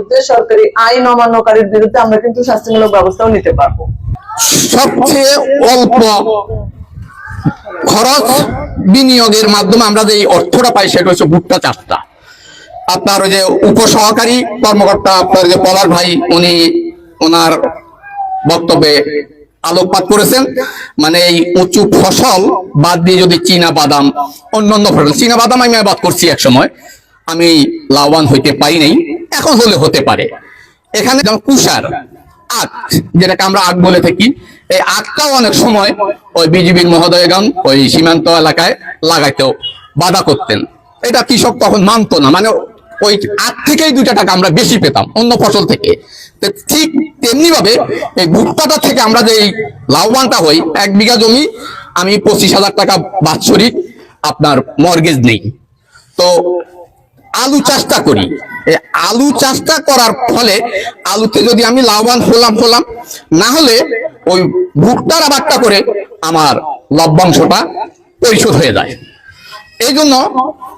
বিরুদ্ধে সরকারি আইন অমান্যকারীর বিরুদ্ধে আমরা কিন্তু শাস্তিমূলক ব্যবস্থাও নিতে পারব। সবচেয়ে অল্প খরচ বিনিয়োগের মাধ্যমে আমরা যে অর্থটা পাই, সেটা হচ্ছে ভুট্টা চাষটা। আপনার ওই যে উপসহকারী কর্মকর্তা, আপনার যে পলার ভাই, উনি ওনার বক্তব্যে আলোকপাত করেছেন। মানে এই উঁচু ফসল বাদ দিয়ে যদি চীনা বাদাম, অন্যান্য ফসল, চীনা বাদাম আমি আবাদ করছি এক সময়। আমি লাভবান হইতে পারি নাই। এখন হলে হতে পারে। এখানে যেমন কুষার আখ, যেটাকে আমরা আখ বলে থাকি, এই আখটাও অনেক সময় ওই বিজিবির মহোদয়গণ ওই সীমান্ত এলাকায় লাগাইতেও বাধা করতেন। এটা কৃষক তখন মানতো না। মানে ওই আখ থেকেই দুইটা টাকা আমরা বেশি পেতাম, অন্য ফসল থেকে। তো ঠিক তেমনি ভাবে এই ভুট্টাটা থেকে আমরা যে লাভবানটা হই, এক বিঘা জমি, আমি পঁচিশ হাজার টাকা বাৎসরিক আপনার মর্গেজ নেই। তো আলু চাষটা করি। আলু চাষটা করার ফলে আলুতে যদি আমি লাভবান হলাম হলাম, না হলে ওই ভুট্টার আবাদটা করে আমার লভ্যাংশটা পরিশোধ হয়ে যায়। এই জন্য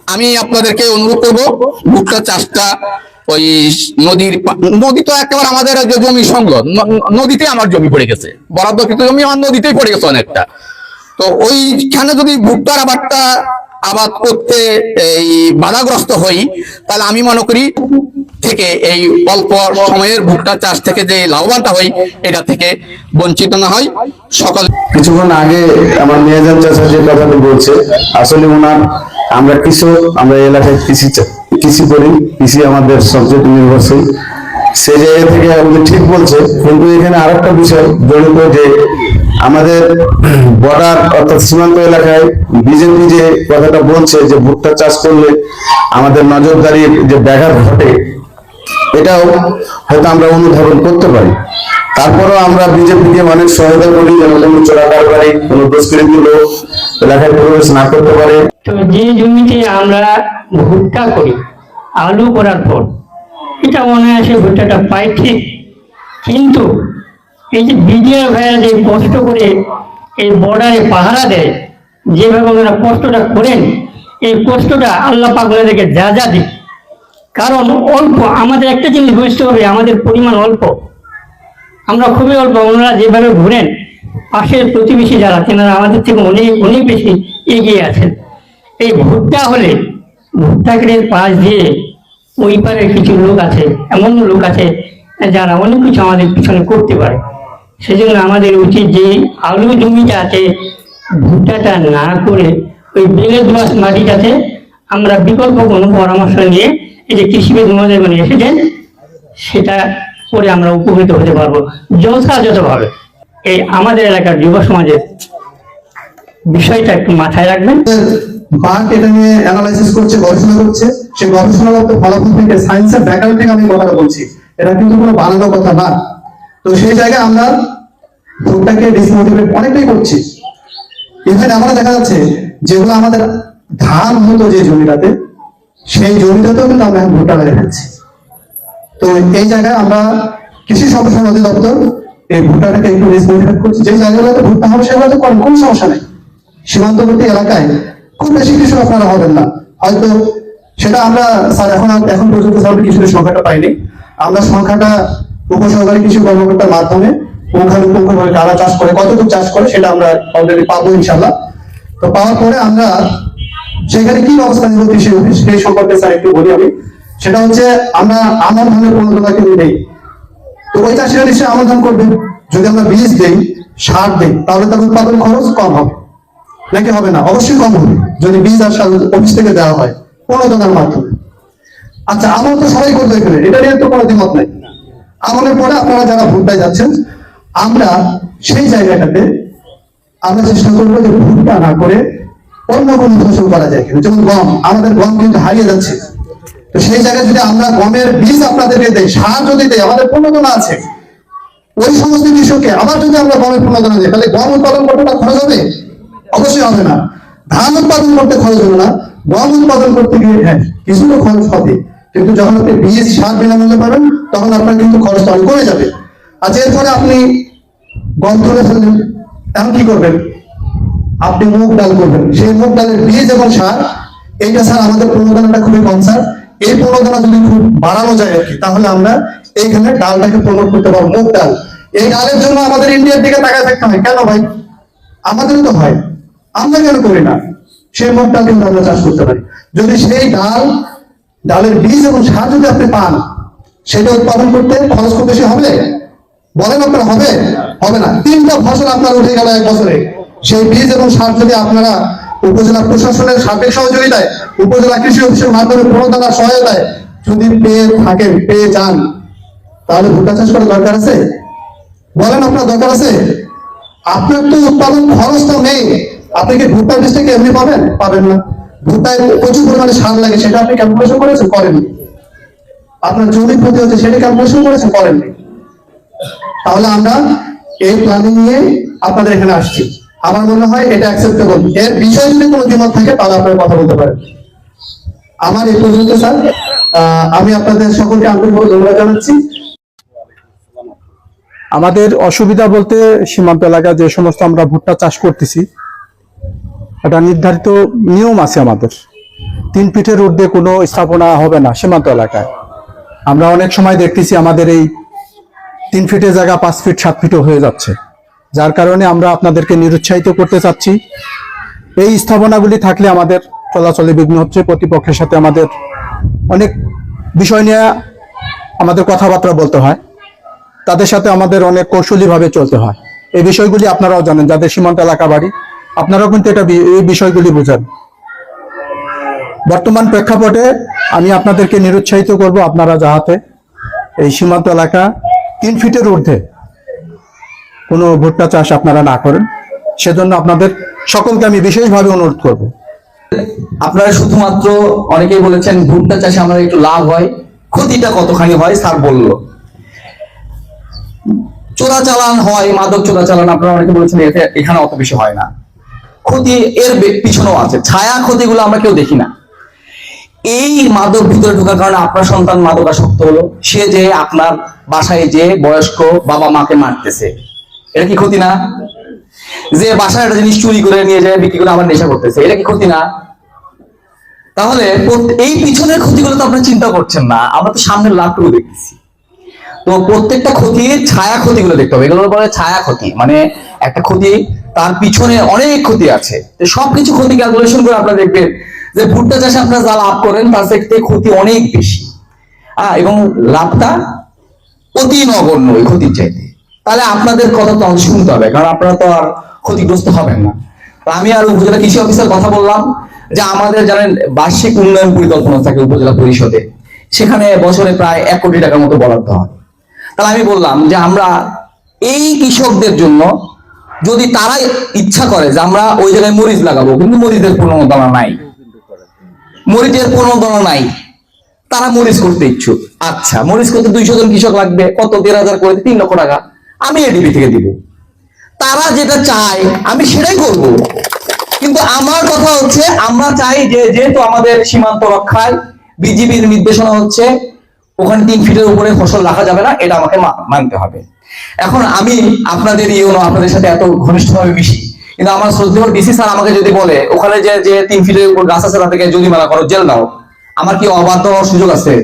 আমি আপনাদেরকে অনুরোধ করব, ভুট্টা চাষটা ওই নদীর নদী তো একেবারে আমাদের জমি ন- নদীতে আমার জমি পড়ে গেছে। বরাদ্দকৃত জমি আমার নদীতেই পড়ে গেছে অনেকটা। তো ওইখানে যদি ভুট্টার আবাদটা আবাদ করতে, এই, বাধাগ্রস্ত হই, তাহলে আমি মনে করি থেকে এই অল্প সময়ের ভুট্টা চাষ থেকে যে লাভবানটা হই, এটা থেকে বঞ্চিত না হয়। সকল কিছুক্ষণ আগে আমার মেয়াজান চাষা যে কথাটি বলছে, আসলে ওনার আমরা কৃষক, আমরা এলাকায় কৃষি কৃষি করি, কৃষি আমাদের সবচেয়ে নির্ভরশীল সে জায়গা থেকে উনি ঠিক বলছে, কিন্তু এখানে আরেকটা বিষয়, জড়িত যে আমাদের বর্ডার অর্থাৎ সীমান্ত এলাকায় বিজেপি যে কথাটা বলছে যে ভুট্টা চাষ করলে আমাদের নজরদারির যে ব্যাঘাত ঘটে, এটাও হয়তো আমরা অনুধাবন করতে পারি। তারপরেও আমরা বিজেপিকে অনেক সহায়তা করি যেন কোনো চোরা কারবারি কোনো দুষ্কৃতী লোক এলাকায় প্রবেশ না করতে পারে। তো যে জমিতে আমরা ভুট্টা করি, আলু করার পর, এটা মনে হয় ভুট্টাটা পাই ঠিক, কিন্তু এই যে বিডিআর ভাইরা যে কষ্ট করে এই বর্ডারে পাহারা দেয়, যেভাবে ওনারা কষ্টটা করেন, এই কষ্টটা আল্লাহ পাক ওনাদেরকে যা যা দিক। কারণ অল্প, আমাদের একটা জিনিস বুঝতে হবে, আমাদের পরিমাণ অল্প। আমরা খুবই অল্প, ওনারা যেভাবে ঘুরেন, পাশের প্রতিবেশী যারা তেনারা আমাদের থেকে অনেক অনেক বেশি এগিয়ে আছেন। এই ভুট্টা হলে ভুট্টা পাশ দিয়ে ওই পারের কিছু লোক আছে, এমন লোক আছে, যারা অনেক কিছু আমাদের পিছনে করতে পারে। সেজন্য আমাদের উচিত যে আলু জমিটা আছে ভুট্টাটা না করে ওই বেলে দোয়াশ মাটিটাতে আমরা বিকল্প কোনো পরামর্শ নিয়ে এই যে কৃষিবিদ মহোদয় মানে এসেছেন, সেটা করে আমরা উপকৃত হতে পারব যথাযথভাবে। এই আমাদের এলাকার যুব সমাজের বিষয়টা একটু মাথায় রাখবেন। বাক এটা নিয়ে অ্যানালাইসিস করছে, গবেষণা করছে। সেই গবেষণাগত ফলাফল থেকে সায়েন্সের ব্যাকগ্রাউন্ড থেকে আমি কথাটা বলছি। এটা কিন্তু কোনো বানানো কথা না। তো সেই জায়গায় আমরা ভোটটাকে ডিসমোটিভেট অনেকটাই করছি। ইভেন আমরা দেখা যাচ্ছে যেগুলো আমাদের ধান হতো যে জমিটাতে, সেই জমিটাতেও কিন্তু আমরা এখন ভুট্টা মেরে ফেলছি। তো এই জায়গায় আমরা কৃষি সম্প্রসারণ অধিদপ্তর এই ভুট্টাটাকে একটু ডিসমোটিভেট করছি। যে জায়গাগুলোতে ভুট্টা হবে, সেগুলোতে কোনো কোনো সমস্যা নেই। সীমান্তবর্তী এলাকায় খুব বেশি কৃষক আপনারা হবেন না। হয়তো সেটা আমরা স্যার, এখন এখন পর্যন্ত স্যার কৃষকের সংখ্যাটা পাইনি। আমরা সংখ্যাটা উপসহকারী কৃষি কর্মকর্তার মাধ্যমে পুঙ্খানুপুঙ্খভাবে কারা চাষ করে কতটুকু চাষ করে সেটা আমরা অলরেডি পাবো ইনশাল্লাহ তো পাওয়ার পরে আমরা সেখানে কি ব্যবস্থা নিব কৃষি অফিস, সেই সম্পর্কে স্যার একটু বলি আমি। সেটা হচ্ছে আমরা আমার ধানের প্রণোদনা কিন্তু নেই। তো ওই চাষিরা নিশ্চয়ই আমন ধান করবে। যদি আমরা বীজ দেই, সার দেই, তাহলে তার উৎপাদন খরচ কম হবে। নাকি হবে না? অবশ্যই কম হবে। যদি বীজ আর সার অফিস থেকে দেওয়া হয় প্রণোদনার মাধ্যমে। আচ্ছা আমল তো সবাই করবে এখানে। এটা নিয়ে তো কোনো দ্বিমত নেই। আমলের পরে আপনারা যারা ভুট্টায় যাচ্ছেন, আমরা সেই জায়গাটাতে আমরা চেষ্টা করব যে ভুট্টা না করে অন্য কোনো ফসল করা যায় কিনা। যেমন গম, আমাদের গম কিন্তু হারিয়ে যাচ্ছে। তো সেই জায়গায় যদি আমরা গমের বীজ আপনাদেরকে দেই, সার যদি দেয় আমাদের প্রণোদনা আছে। ওই সমস্ত কৃষককে আবার যদি আমরা গমের প্রণোদনা দিই, তাহলে গম উৎপাদন করতে খরচ হবে? অবশ্যই হবে না। ধান উৎপাদন করতে খরচ হবে না। গম উৎপাদন করতে গিয়ে হ্যাঁ কিছু তো খরচ হবে। কিন্তু যখন আপনি বীজ সার বিনামূল্যে পাবেন, তখন আপনার কিন্তু খরচটা অনেক কমে যাবে। আর এরপরে আপনি গম তুলে ফেললেন এখন কি করবেন? আপনি মুগ ডাল করবেন। সেই মুগ ডালের বীজ এবং সার, এইটা স্যার আমাদের প্রণোদনাটা খুবই কম, স্যার। এই প্রণোদনা যদি খুব বাড়ানো যায় আর কি, তাহলে আমরা এইখানে ডালটাকে প্রমোট করতে পারব, মুগ ডাল। এই ডালের জন্য আমাদের ইন্ডিয়ার দিকে তাকায় থাকতে হয়। কেন ভাই? আমাদের তো হয়। আমরা কেন করি না? সেই মুগ ডাল কিন্তু আমরা চাষ করতে পারি। যদি সেই ডাল ডালের বীজ এবং সার যদি আপনি পান, সেটা উৎপাদন করতে খরচ খুব বেশি হবে? বলেন আপনার, হবে? হবে না। তিনটা ফসল আপনার উঠে গেল এক বছরে। সেই বীজ এবং সার যদি আপনারা উপজেলা প্রশাসনের সার্বিক সহযোগিতায়, উপজেলা কৃষি অফিসের মাধ্যমে প্রণোদনা সহায়তায় যদি পেয়ে থাকেন, পেয়ে যান, তাহলে ভুট্টা চাষ করার দরকার আছে? বলেন আপনার দরকার আছে? আপনার তো উৎপাদন খরচ তো নেই। আপনি কি ভুট্টা বীজটাকে এমনি পাবেন? পাবেন না। ভুট্টায় প্রচুর পরিমাণে সার লাগে, সেটা আপনি ক্যালকুলেশন করেছেন? করেননি। আপনার জমি ক্ষতি হচ্ছে, সেটা ক্যালকুলেশন করেছেন? করেননি। তাহলে আমরা এই প্ল্যানিং নিয়ে আপনাদের এখানে আসছি। আমার মনে হয় এটা অ্যাকসেপ্টেবল এর বিষয়ে যদি কোনো দ্বিমত থাকে, তাহলে আপনারা কথা বলতে পারেন। আমার এই পর্যন্ত, স্যার। আমি আপনাদের সকলকে আন্তরিকভাবে ধন্যবাদ জানাচ্ছি। আমাদের অসুবিধা বলতে সীমান্ত এলাকা, যে সমস্ত আমরা ভুট্টা চাষ করতেছি একটা নির্ধারিত নিয়ম আছে আমাদের। তিন ফিটের ঊর্ধ্বে কোনো স্থাপনা হবে না সীমান্ত এলাকায়। আমরা অনেক সময় দেখতেছি আমাদের এই তিন ফিটের জায়গা, পাঁচ ফিট, সাত ফিটও হয়ে যাচ্ছে। যার কারণে আমরা আপনাদেরকে নিরুৎসাহিত করতে চাচ্ছি। এই স্থাপনাগুলি থাকলে আমাদের চলাচলে বিঘ্ন হচ্ছে, প্রতিপক্ষের সাথে আমাদের অনেক বিষয় নিয়ে আমাদের কথাবার্তা বলতে হয়। তাদের সাথে আমাদের অনেক কৌশলীভাবে চলতে হয়। এই বিষয়গুলি আপনারাও জানেন, যাদের সীমান্ত এলাকা বাড়ি আপনারাও কিন্তু এটা এই বিষয়গুলি বুঝেন। বর্তমান প্রেক্ষাপটে আমি আপনাদেরকে নিরুৎসাহিত করব আপনারা যাহাতে এই সীমান্ত এলাকা তিন ফিটের ঊর্ধ্বে কোনো ভুট্টা চাষ আপনারা না করেন। সেজন্য আপনাদের সকলকে আমি বিশেষভাবে অনুরোধ করব। আপনারা শুধুমাত্র অনেকেই বলেছেন ভুট্টা চাষে আমাদের একটু লাভ হয়, ক্ষতিটা কতখানি হয় স্যার বলল। চোরাচালান হয়, মাদক চোরাচালান, আপনারা অনেকে বলেছেন এখানে অত বেশি হয় না। ক্ষতি এর পিছনেও আছে। ছায়া ক্ষতিগুলো আমরা কেউ দেখি না। এই মাদক ভিতরে ঢোকার কারণে আপনার সন্তান মাদকাসক্ত হলো। সে যে আপনার বাসায় যে বয়স্ক বাবা মাকে মারতেছে, এটা কি ক্ষতি না? যে বাসায় একটা জিনিস চুরি করে নিয়ে যায়, বিক্রি করে আবার নেশা করতেছে, এটা কি ক্ষতি না? তাহলে এই পিছনের ক্ষতিগুলো তো আপনারা চিন্তা করছেন না। আমরা তো সামনের লাভটুকু দেখতেছি। তো প্রত্যেকটা ক্ষতির ছায়া ক্ষতিগুলো দেখতে হবে। এগুলো বলে ছায়া ক্ষতি মানে একটা ক্ষতি, তার পিছনে অনেক ক্ষতি আছে। সবকিছু ক্ষতি ক্যালকুলেশন করে আপনারা দেখবেন যে ভুট্টা চাষে আপনারা যা লাভ করেন, তার থেকে ক্ষতি অনেক বেশি। হ্যাঁ এবং লাভটা অতি নগণ্য ওই ক্ষতির চাইতে। তাহলে আপনাদের কথা তো শুনতে হবে, কারণ আপনারা তো আর ক্ষতিগ্রস্ত হবেন না। আমি আর উপজেলা কৃষি অফিসার কথা বললাম, যে আমাদের জানেন বার্ষিক উন্নয়ন পরিকল্পনা থাকে উপজেলা পরিষদে। সেখানে বছরে প্রায় এক কোটি টাকার মতো বরাদ্দ হয়। তাহলে আমি বললাম যে আমরা এই কৃষকদের জন্য যদি তারা ইচ্ছা করে যে আমরা ওই জায়গায় মরিচ লাগাবো, কিন্তু মরিচের প্রণোদনা নাই। মরিচের প্রণোদনা নাই। তারা মরিচ করতে ইচ্ছুক। আচ্ছা মরিচ করতে দুইশো জন কৃষক লাগবে, কত? দেড় হাজার করে তিন লক্ষ টাকা। আমি এডিবি থেকে দিব। তারা যেটা চায়, আমি সেটাই করব। কিন্তু আমার কথা হচ্ছে, আমরা চাই যে যেহেতু আমাদের সীমান্ত রক্ষায় বিজিবির নির্দেশনা হচ্ছে ওখানে তিন ফিটের উপরে ফসল রাখা যাবে না, এটা আমাকে মানতে হবে। এখন আমি আপনাদের ইউনো আপনাদের সাথে এত ঘনিষ্ঠভাবে মিশি, কিন্তু আমার শ্রদ্ধেয় ডিসি স্যার আমাকে যদি বলে, ওখানে যে যে তিন ফিটের উপর গাছ আছে, তাদেরকে জরিমানা করো, জেল দাও আমার কি অবাধ্য হওয়ার সুযোগ আছে?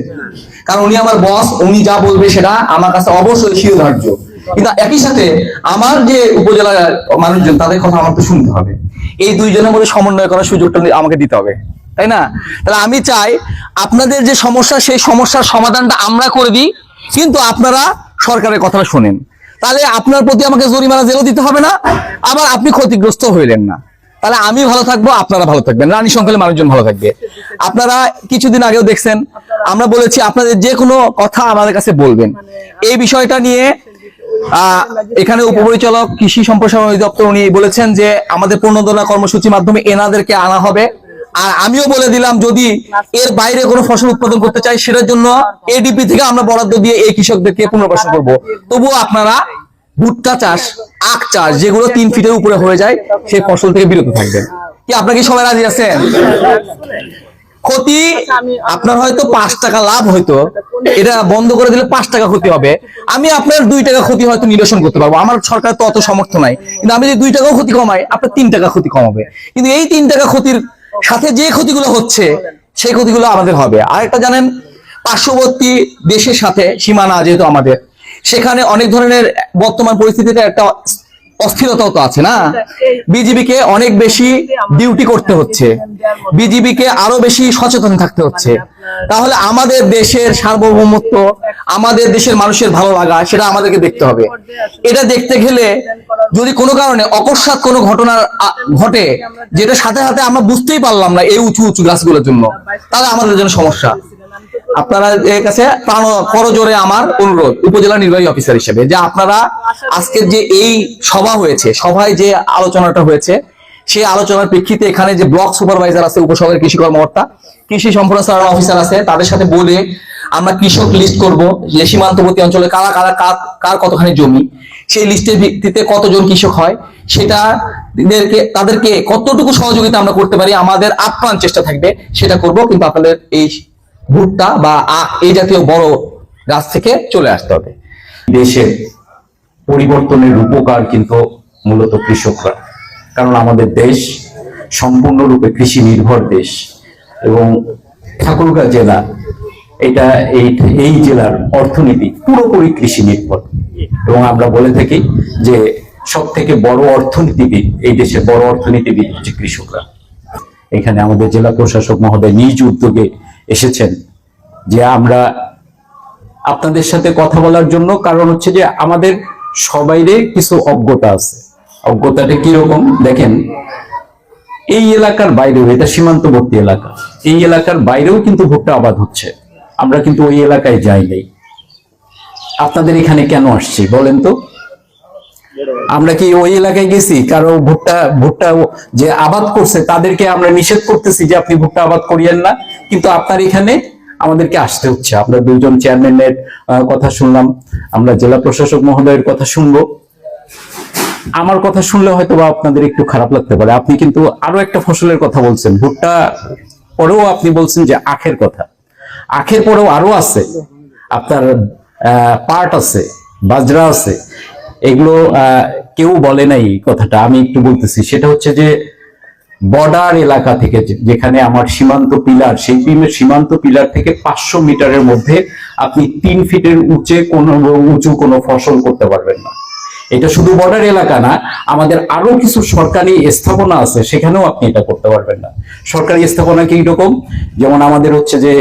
কারণ উনি আমার বস, উনি যা বলবে সেটা আমার কাছে অবশ্যই শিরোধার্য কিন্তু একই সাথে আমার যে উপজেলার মানুষজন, তাদের কথা আমার তো শুনতে হবে। এই দুইজনের মধ্যে সমন্বয় করার সুযোগটা আমাকে দিতে হবে। তাই না? তাহলে আমি চাই আপনাদের যে সমস্যা, সেই সমস্যার সমাধানটা আমরা করে দিই, কিন্তু আপনারা সরকারের কথাটা শোনেন। তাহলে আপনার প্রতি আমাকে জরিমানা জেলও দিতে হবে না, আবার আপনি ক্ষতিগ্রস্ত হইলেন না। তাহলে আমি ভালো থাকব, আপনারা ভালো থাকবেন। রানী সংখ্যালে মানুষজন ভালো থাকবে। আপনারা কিছুদিন আগেও দেখছেন, আমরা বলেছি আপনাদের যে কোনো কথা আমাদের কাছে বলবেন। এই বিষয়টা নিয়ে এখানে উপপরিচালক, কৃষি সম্প্রসারণ অধিদপ্তর উনি বলেছেন যে আমাদের প্রণোদনা কর্মসূচির মাধ্যমে এনাদেরকে আনা হবে। আর আমিও বলে দিলাম, যদি এর বাইরে কোনো ফসল উৎপাদন করতে চাই, সেটার জন্য এডিপি থেকে আমরা বরাদ্দ দিয়ে এই কৃষকদেরকে পুনর্বাসন করব। তবুও আপনারা ভুট্টা চাষ, আখ চাষ, যেগুলো তিন ফিটের উপরে হয়ে যায়, সেই ফসল থেকে বিরত থাকবেন। কি, আপনারা সবাই রাজি আছেন? ক্ষতি, আপনার হয়তো পাঁচ টাকা লাভ হয়তো, এটা বন্ধ করে দিলে পাঁচ টাকা ক্ষতি হবে। আমি আপনার দুই টাকা ক্ষতি হয়তো নিরসন করতে পারব, আমার সরকার তো অত সমর্থ নাই। কিন্তু আমি যদি দুই টাকাও ক্ষতি কমাই, আপনার তিন টাকা ক্ষতি কমাবে। কিন্তু এই তিন টাকা ক্ষতির সাথে যে ক্ষতিগুলো হচ্ছে, সেই ক্ষতিগুলো আমাদের হবে। আর একটা জানেন, পার্শ্ববর্তী দেশের সাথে সীমানা যেহেতু আমাদের, সেখানে অনেক ধরনের বর্তমান পরিস্থিতিতে একটা অস্থিরতাও তো আছে না? বিজিবি কে অনেক বেশি ডিউটি করতে হচ্ছে। বিজিবি কে আরও বেশি সচেতন থাকতে হচ্ছে। তাহলে আমাদের দেশের সার্বভৌমত্ব আমাদের দেশের মানুষের ভালো লাগা সেটা আমাদেরকে দেখতে হবে। এটা দেখতে গেলে যদি কোনো কারণে অকস্মাৎ কোনো ঘটনা ঘটে যেটা সাথে সাথে আমরা বুঝতেই পারলাম না এই উঁচু উঁচু গাছগুলোর জন্য তাহলে আমাদের জন্য সমস্যা। আপনারা এর কাছে করজোরে আমার অনুরোধ উপজেলা নির্বাহী অফিসার হিসেবে যে আপনারা আজকের যে এই সভা হয়েছে, সভায় যে আলোচনাটা হয়েছে, সেই আলোচনার প্রেক্ষিতে এখানে যে ব্লক সুপারভাইজার আছে উপসহকারী কৃষি কর্মকর্তা, কৃষি সম্প্রসারণ অফিসার আছে, তাদের সাথে বলে আমরা কৃষক লিস্ট করব যে সীমান্তবর্তী অঞ্চলে কারা কারা কার- কতখানি জমি, সেই লিস্টের ভিত্তিতে কতজন কৃষক হয় সেটা তাদেরকে কতটুকু সহযোগিতা আমরা করতে পারি, আমাদের আপ্রাণ চেষ্টা থাকবে, সেটা করব, কিন্তু আপনাদের এই ভুট্টা বা এই জাতীয় বড় গাছ থেকে চলে আসতে হবে। দেশের পরিবর্তনের উপকার কিন্তু মূলত কৃষকরা। কারণ আমাদের দেশ সম্পূর্ণরূপে কৃষি নির্ভর দেশ এবং ঠাকুরগাঁ জেলা এটা এই এই জেলার অর্থনীতি পুরোপুরি কৃষি নির্ভর এবং আমরা বলে থাকি যে সব থেকে বড় অর্থনীতিবিদ, এই দেশের বড় অর্থনীতিবিদ হচ্ছে কৃষকরা। এখানে আমাদের জেলা প্রশাসক মহোদয় নিজ উদ্যোগে এসেছেন যে আমরা আপনাদের সাথে কথা বলার জন্য কারণ হচ্ছে যে আমাদের সবাইরে কিছু অজ্ঞতা আছে। অজ্ঞতাটা কীরকম? দেখেন, এই এলাকার বাইরেও, এটা সীমান্তবর্তী এলাকা, এই এলাকার বাইরেও কিন্তু ভুট্টা আবাদ হচ্ছে। আমরা কিন্তু ওই এলাকায় যাই নাই। আপনাদের এখানে কেন আসছি বলেন তো? আমরা কি ওই এলাকায় গেছি? কারও ভুট্টা ভুট্টা যে আবাদ করছে, তাদেরকে আমরা নিষেধ করতেছি যে আপনি ভুট্টা আবাদ করিয়েন না। কিন্তু আপনার এখানে আমাদেরকে আসতে হচ্ছে। আমরা দুজন চেয়ারম্যানের কথা শুনলাম। আমরা জেলা প্রশাসক মহোদয়ের কথা শুনব। আমার কথা শুনলে হয়তো বা আপনাদের একটু খারাপ লাগতে পারে। আপনি কিন্তু আরও একটা ফসলের কথা বলছেন। ভুট্টা পরেও আপনি বলছেন যে আখের কথা। আখের পরেও আরও আছে। আপনার পাট আছে, বাজরা আছে। এগুলো কেউ বলে নাই কথাটা, আমি একটু বলতেছি। সেটা হচ্ছে যে, বর্ডার এলাকা থেকে যেখানে আমার সীমান্ত পিলার, সেই সীমান্ত পিলার থেকে পাঁচশো মিটারের মধ্যে আপনি তিন ফিটের উঁচে কোনো উঁচু কোনো ফসল করতে পারবেন না। এটা শুধু বর্ডার এলাকা না, আমাদের আরও কিছু সরকারি স্থাপনা আছে, সেখানেও আপনি এটা করতে পারবেন না। সরকারি স্থাপনা কি রকম? যেমন আমাদের হচ্ছে যে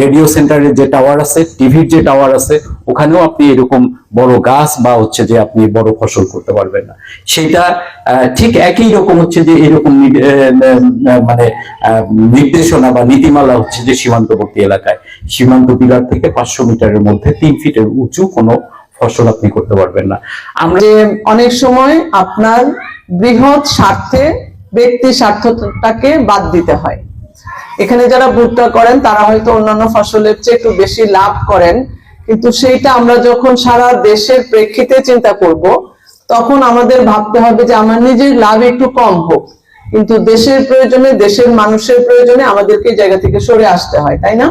রেডিও সেন্টারের যে টাওয়ার আছে টিভির যে টাওয়ার আছে, ওখানেও আপনি এরকম বড় গাছ বা হচ্ছে যে আপনি বড় ফসল করতে পারবেন না। সেটা ঠিক একই রকম হচ্ছে যে এরকম মানে নির্দেশনা বা নীতিমালা হচ্ছে যে সীমান্তবর্তী এলাকায়। সীমান্ত পিলার থেকে পাঁচশো মিটারের মধ্যে তিন ফিটের উঁচু কোনো ফসল আপনি করতে পারবেন না। আমরা অনেক সময় আপনার বৃহৎ স্বার্থে ব্যক্তি স্বার্থটাকে বাদ দিতে হয়। এখানে যারা ভুট্টা করেন, তারা হয়তো অন্যান্য ফসলের চেয়ে একটু বেশি লাভ করেন। কিন্তু সেইটা আমরা যখন সারা দেশের প্রেক্ষিতে চিন্তা করব, তখন আমাদের ভাবতে হবে যে আমার নিজের লাভ একটু কম হোক। কিন্তু দেশের প্রয়োজনে, দেশের মানুষের প্রয়োজনে আমাদেরকে জায়গা থেকে সরে আসতে হয়, তাই না?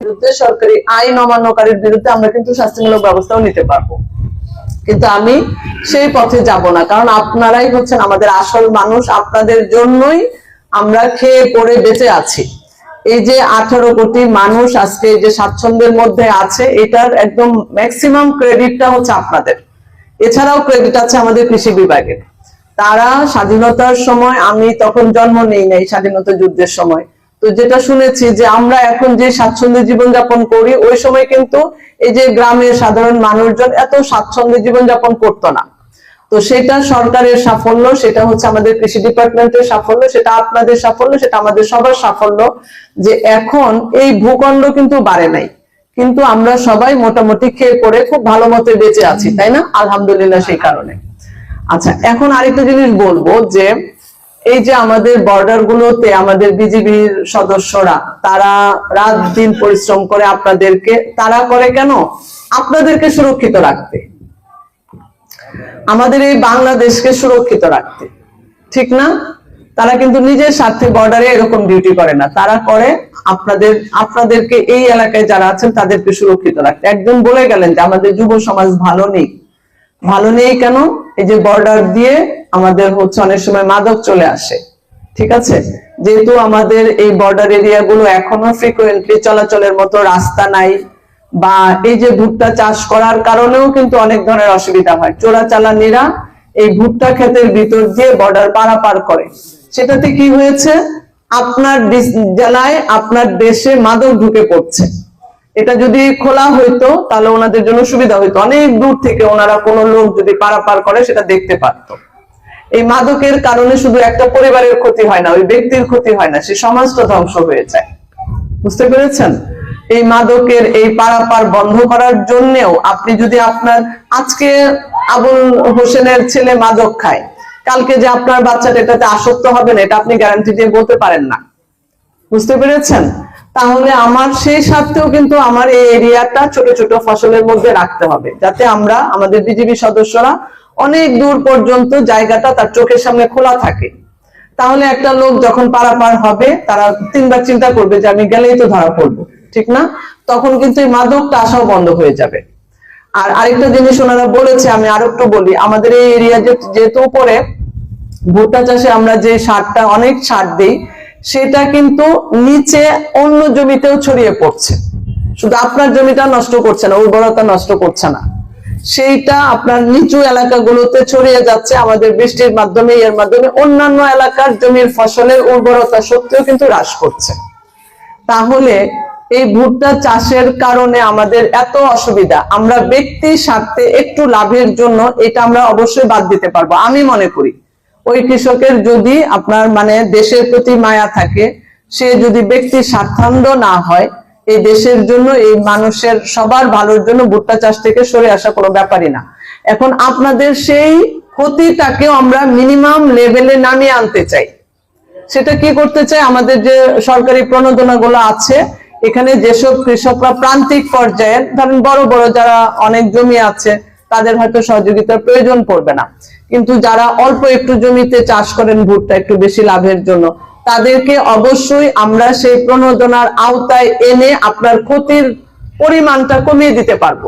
বিরুদ্ধে সরকারি আইন অমান্যকারীর বিরুদ্ধে আমরা কিন্তু শাস্তিমূলক ব্যবস্থাও নিতে পারব। কিন্তু আমি সেই পথে যাব না, কারণ আপনারাই হচ্ছেন আমাদের আসল মানুষ, আপনাদের জন্যই আমরা খেয়ে পড়ে বেঁচে আছি। এই যে আঠারো কোটি মানুষ আজকে যে স্বাচ্ছন্দ্যের মধ্যে আছে, এটার একদম ম্যাক্সিমাম ক্রেডিটটা হচ্ছে আপনাদের। এছাড়াও ক্রেডিট আছে আমাদের কৃষি বিভাগের তারা স্বাধীনতার সময়, আমি তখন জন্ম নেই নাই স্বাধীনতা যুদ্ধের সময়। তো যেটা শুনেছি যে আমরা এখন যে স্বাচ্ছন্দ্য জীবনযাপন করি, ওই সময় কিন্তু এই যে গ্রামের সাধারণ মানুষজন এত স্বাচ্ছন্দ্য জীবনযাপন করতো না। তো সেটা সরকারের সাফল্য, সেটা হচ্ছে আমাদের কৃষি ডিপার্টমেন্টের সাফল্য, সেটা আপনাদের সাফল্য, সেটা আমাদের সবার সাফল্য যে এখন এই ভূখণ্ড কিন্তু বাড়ে নাই। কিন্তু আমরা সবাই মোটামুটি খেয়ে পড়ে খুব ভালো মতো বেঁচে আছি, তাই না? আলহামদুলিল্লাহ সেই কারণে। আচ্ছা এখন আরেকটা জিনিস বলব যে এই যে আমাদের বর্ডার গুলোতে আমাদের বিজিবির সদস্যরা, তারা রাত দিন পরিশ্রম করে আপনাদেরকে, তারা করে কেন? আপনাদেরকে সুরক্ষিত রাখতে। আমাদের এই বাংলাদেশকে সুরক্ষিত রাখতে। ঠিক না? তারা কিন্তু নিজের স্বার্থে বর্ডারে এরকম ডিউটি করে না। তারা করে আপনাদের, আপনাদেরকে এই এলাকায় যারা আছেন তাদেরকে সুরক্ষিত রাখতে। একজন বলে গেলেন যে আমাদের যুব সমাজ ভালো নেই। ভালো নেই কেন? এই যে বর্ডার দিয়ে আমাদের হচ্ছে অনেক সময় মাদক চলে আসে। ঠিক আছে? যেহেতু আমাদের এই বর্ডার এরিয়া গুলো এখনও ফ্রিকুয়েন্টলি চলাচলের মতো রাস্তা নাই। বা এই যে ভুট্টা চাষ করার কারণেও কিন্তু অনেক ধরনের অসুবিধা হয়। চোরাচালানিরা এই ভুট্টা ক্ষেতের ভিতর দিয়ে বর্ডার পারাপার করে। সেটাতে কি হয়েছে? আপনার জেলায় আপনার দেশে মাদক ঢুকে পড়ছে। এটা যদি খোলা হইতো, তাহলে ওনাদের জন্য সুবিধা হইতো। অনেক দূর থেকে ওনারা কোনো লোক যদি পারাপার করে, সেটা দেখতে পারতো। এই মাদকের কারণে শুধু একটা পরিবারের ক্ষতি হয় না, ওই ব্যক্তির ক্ষতি হয় না, সে সমাজটা ধ্বংস হয়ে যায়। বুঝতে পেরেছেন? এই মাদকের এই পারাপার বন্ধ করার জন্যেও আপনি যদি আপনার আজকে আবুল হোসেনের ছেলে মাদক খায়, কালকে যে আপনার বাচ্চাটা এটাতে আসক্ত হবে না, এটা আপনি গ্যারান্টি দিয়ে বলতে পারেন না। বুঝতে পেরেছেন? তাহলে আমার সেই স্বার্থেও কিন্তু আমার এই এরিয়াটা ছোট ছোট ফসলের মধ্যে রাখতে হবে, যাতে আমরা আমাদের বিজেপি সদস্যরা অনেক দূর পর্যন্ত জায়গাটা তার চোখের সামনে খোলা থাকে। তাহলে একটা লোক যখন পারাপার হবে, তারা তিনবার চিন্তা করবে যে আমি গেলেই তো ধরা পড়ব। ঠিক না? তখন কিন্তু এই মাদকটা আসাও বন্ধ হয়ে যাবে। আর আরেকটা জিনিস ওনারা বলেছে, আমি আরও একটু বলি, আমাদের এই এরিয়া যেহেতু উপরে, ভুট্টা চাষে আমরা যে সারটা, অনেক সার দিই, সেটা কিন্তু নিচে অন্য জমিতেও ছড়িয়ে পড়ছে। শুধু আপনার জমিটা নষ্ট করছে না, উর্বরতা নষ্ট করছে না। সেইটা আপনার নিচু এলাকাগুলোতে ছড়িয়ে যাচ্ছে, আমাদের বৃষ্টির মাধ্যমে এর মাধ্যমে, অন্যান্য এলাকার জমির ফসলের উর্বরতা সত্ত্বেও কিন্তু হ্রাস করছে। তাহলে এই ভুট্টা চাষের কারণে আমাদের এত অসুবিধা। আমরা ব্যক্তি স্বার্থে একটু লাভের জন্য এটা আমরা অবশ্যই বাদ দিতে পারব, আমি মনে করি। ওই কৃষকের যদি আপনার মানে দেশের প্রতি মায়া থাকে, সে যদি ব্যক্তি স্বার্থান্ଧ না হয়, এই দেশের জন্য, এই মানুষের সবার ভালোর জন্য ভুট্টা চাষ থেকে সরে আসা কোনো ব্যাপারই না। এখন আপনাদের সেই ক্ষতিটাকেও আমরা মিনিমাম লেভেলে নামিয়ে আনতে চাই। সেটা কি করতে চাই? আমাদের যে সরকারি প্রণোদনা গুলো আছে এখানে যেসব কৃষকরা প্রান্তিক পর্যায়ে, ধরেন বড় বড় যারা অনেক জমি আছে, তাদের হয়তো সহযোগিতার প্রয়োজন পড়বে না। কিন্তু যারা অল্প একটু জমিতে চাষ করেন, ভুট্টা একটু বেশি লাভের জন্য, তাদেরকে অবশ্যই আমরা সেই প্রণোদনার আওতায় এনে আপনার ক্ষতির পরিমাণটা কমিয়ে দিতে পারব।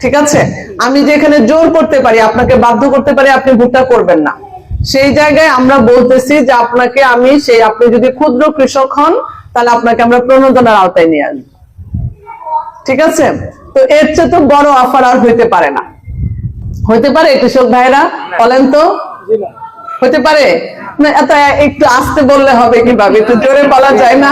ঠিক আছে? আমি যেখানে জোর করতে পারি, আপনাকে বাধ্য করতে পারি, আপনি ভুট্টা করবেন না। সেই জায়গায় আমরা বলতেছি যে আপনাকে আমি সেই, আপনি যদি ক্ষুদ্র কৃষক হন তাহলে আপনাকে আমরা প্রণোদনার আওতায় নিয়ে আসব ঠিক আছে? তো এর চেয়ে তো বড় অফার আর হইতে পারে না। হইতে পারে কৃষক ভাইরা বলেন তো। হতে পারে? না, এত একটু আসতে বললে হবে কীভাবে? একটু জোরে বলা যায় না।